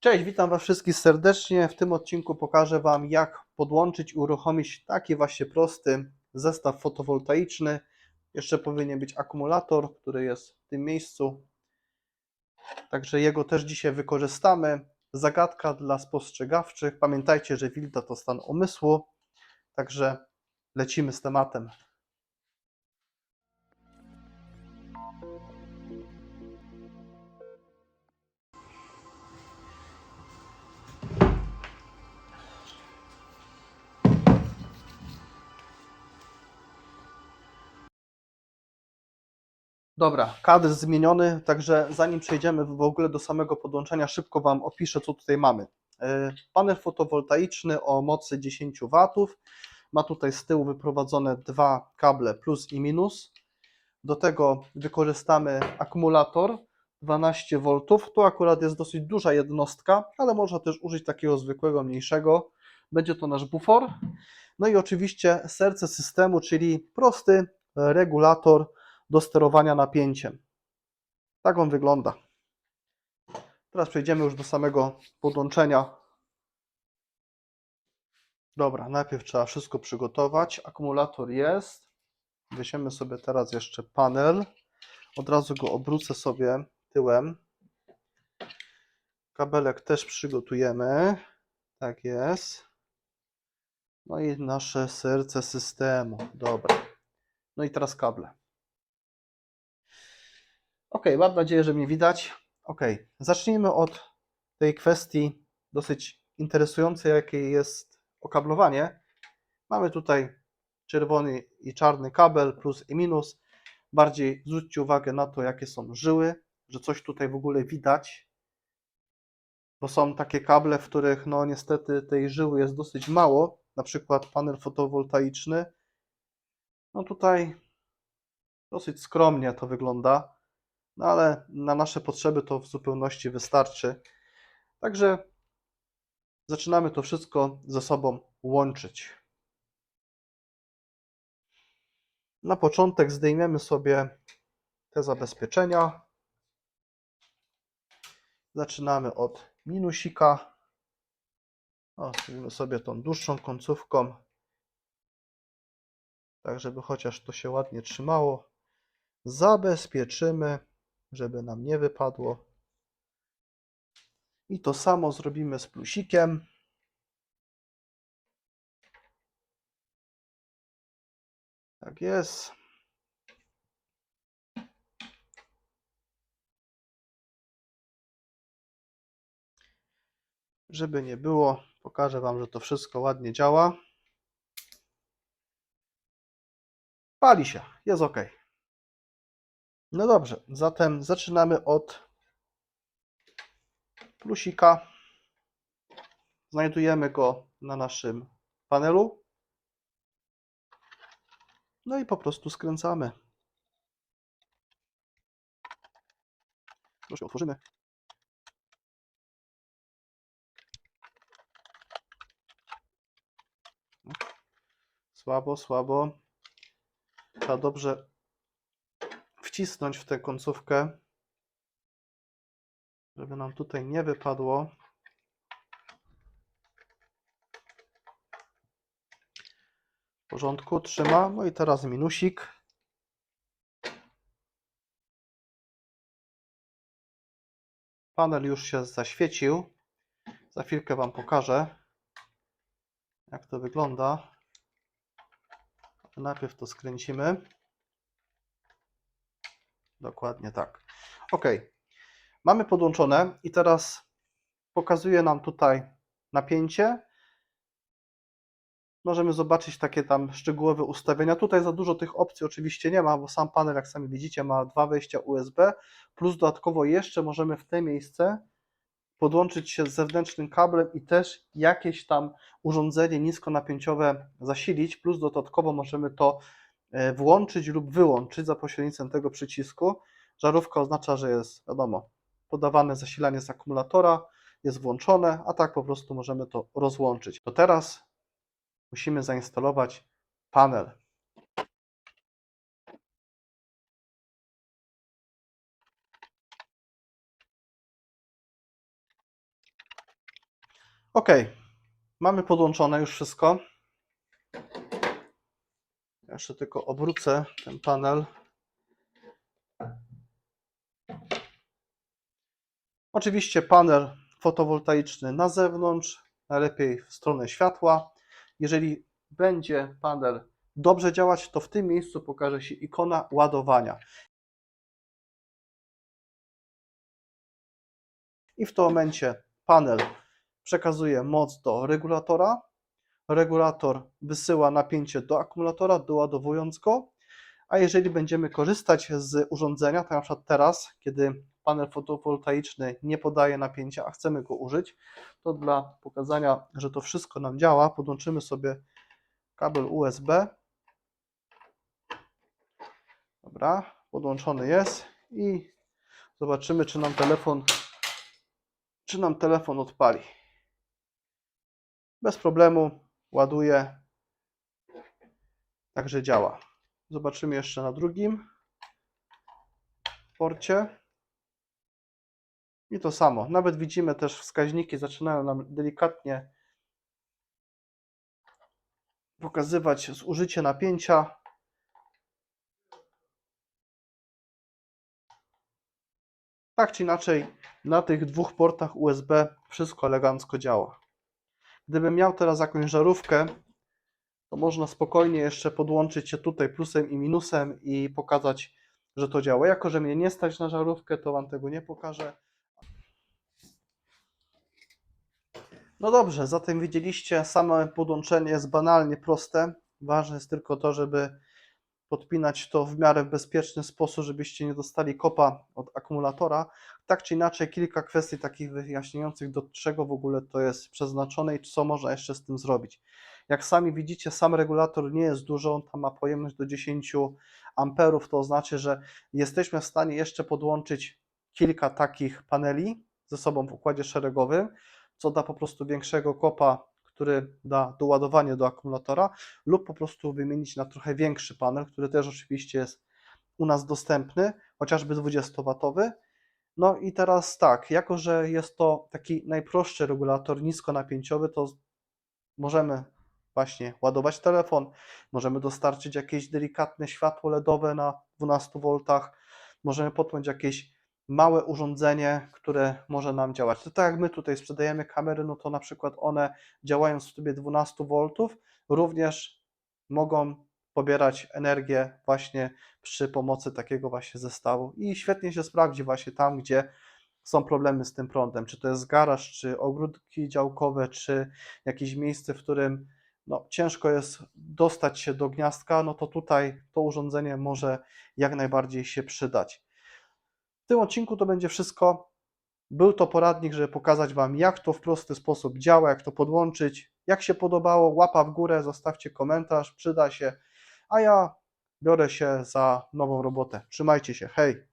Cześć, witam Was wszystkich serdecznie. W tym odcinku pokażę Wam, jak podłączyć i uruchomić taki właśnie prosty zestaw fotowoltaiczny. Jeszcze powinien być akumulator, który jest w tym miejscu. Także jego też dzisiaj wykorzystamy. Zagadka dla spostrzegawczych. Pamiętajcie, że wilda to stan umysłu. Także lecimy z tematem. Dobra, kadr zmieniony, także zanim przejdziemy w ogóle do samego podłączenia, szybko Wam opiszę, co tutaj mamy. Yy, Panel fotowoltaiczny o mocy 10 W. Ma tutaj z tyłu wyprowadzone dwa kable plus i minus. Do tego wykorzystamy akumulator 12 V. Tu akurat jest dosyć duża jednostka, ale można też użyć takiego zwykłego, mniejszego. Będzie to nasz bufor. No i oczywiście serce systemu, czyli prosty regulator do sterowania napięciem. Tak on wygląda. Teraz przejdziemy już do samego podłączenia. Dobra, najpierw trzeba wszystko przygotować. Akumulator jest. Weźmiemy sobie teraz jeszcze panel. Od razu go obrócę sobie tyłem. Kabelek też przygotujemy. Tak jest. No i nasze serce systemu. Dobra. No i teraz kable. Ok, mam nadzieję, że mnie widać. Ok, zacznijmy od tej kwestii dosyć interesującej, jakiej jest okablowanie. Mamy tutaj czerwony i czarny kabel, plus i minus. Bardziej zwróćcie uwagę na to, jakie są żyły, że coś tutaj w ogóle widać, bo są takie kable, w których no niestety tej żyły jest dosyć mało, na przykład panel fotowoltaiczny. No tutaj dosyć skromnie to wygląda. No ale na nasze potrzeby to w zupełności wystarczy. Także zaczynamy to wszystko ze sobą łączyć. Na początek zdejmiemy sobie te zabezpieczenia. Zaczynamy od minusika. O, zrobimy sobie tą dłuższą końcówką, tak żeby chociaż to się ładnie trzymało. Zabezpieczymy żeby nam nie wypadło. I to samo zrobimy z plusikiem. Tak jest. Żeby nie było, pokażę Wam, że to wszystko ładnie działa. Pali się, jest ok. No dobrze, zatem zaczynamy od plusika. Znajdujemy go na naszym panelu. No i po prostu skręcamy. Troszkę otworzymy. Słabo, słabo. Trzeba dobrze wcisnąć w tę końcówkę, żeby nam tutaj nie wypadło. W porządku, trzyma. No i teraz minusik. Panel już się zaświecił. Za chwilkę Wam pokażę, jak to wygląda. Najpierw to skręcimy. Dokładnie tak. Ok. Mamy podłączone i teraz pokazuje nam tutaj napięcie. Możemy zobaczyć takie tam szczegółowe ustawienia. Tutaj za dużo tych opcji oczywiście nie ma, bo sam panel, jak sami widzicie, ma dwa wejścia USB, plus dodatkowo jeszcze możemy w te miejsce podłączyć się z zewnętrznym kablem i też jakieś tam urządzenie niskonapięciowe zasilić, plus dodatkowo możemy to włączyć lub wyłączyć za pośrednictwem tego przycisku. Żarówka oznacza, że jest, wiadomo, podawane zasilanie z akumulatora, jest włączone, a tak po prostu możemy to rozłączyć. To teraz musimy zainstalować panel. Ok, mamy podłączone już wszystko. Jeszcze tylko obrócę ten panel. Oczywiście panel fotowoltaiczny na zewnątrz, najlepiej w stronę światła. Jeżeli będzie panel dobrze działać, to w tym miejscu pokaże się ikona ładowania. I w tym momencie panel przekazuje moc do regulatora. Regulator wysyła napięcie do akumulatora, doładowując go. A jeżeli będziemy korzystać z urządzenia, to na przykład teraz, kiedy panel fotowoltaiczny nie podaje napięcia, a chcemy go użyć, to dla pokazania, że to wszystko nam działa, podłączymy sobie kabel USB. Dobra, podłączony jest i zobaczymy, czy nam telefon, czy nam telefon odpali. Bez problemu ładuje, także działa. Zobaczymy jeszcze na drugim porcie. I to samo. Nawet widzimy też wskaźniki zaczynają nam delikatnie pokazywać zużycie napięcia. Tak czy inaczej, na tych dwóch portach USB wszystko elegancko działa. Gdybym miał teraz jakąś żarówkę, to można spokojnie jeszcze podłączyć się tutaj plusem i minusem i pokazać, że to działa. Jako, że mnie nie stać na żarówkę, to Wam tego nie pokażę. No dobrze, zatem widzieliście, samo podłączenie jest banalnie proste. Ważne jest tylko to, żeby podpinać to w miarę bezpieczny sposób, żebyście nie dostali kopa od akumulatora. Tak czy inaczej, kilka kwestii takich wyjaśniających, do czego w ogóle to jest przeznaczone i co można jeszcze z tym zrobić. Jak sami widzicie, sam regulator nie jest duży, on tam ma pojemność do 10 amperów, to oznacza, że jesteśmy w stanie jeszcze podłączyć kilka takich paneli ze sobą w układzie szeregowym, co da po prostu większego kopa, który da doładowanie do akumulatora, lub po prostu wymienić na trochę większy panel, który też oczywiście jest u nas dostępny, chociażby 20W. No i teraz tak, jako że jest to taki najprostszy regulator niskonapięciowy, to możemy właśnie ładować telefon, możemy dostarczyć jakieś delikatne światło LEDowe na 12 V, możemy podpiąć jakieś małe urządzenie, które może nam działać. To tak jak my tutaj sprzedajemy kamery, no to na przykład one działając w trybie 12 V również mogą pobierać energię właśnie przy pomocy takiego właśnie zestawu i świetnie się sprawdzi właśnie tam, gdzie są problemy z tym prądem, czy to jest garaż, czy ogródki działkowe, czy jakieś miejsce, w którym no, ciężko jest dostać się do gniazdka, no to tutaj to urządzenie może jak najbardziej się przydać. W tym odcinku to będzie wszystko. Był to poradnik, żeby pokazać Wam, jak to w prosty sposób działa, jak to podłączyć. Jak się podobało, łapa w górę, zostawcie komentarz, przyda się. A ja biorę się za nową robotę. Trzymajcie się, hej!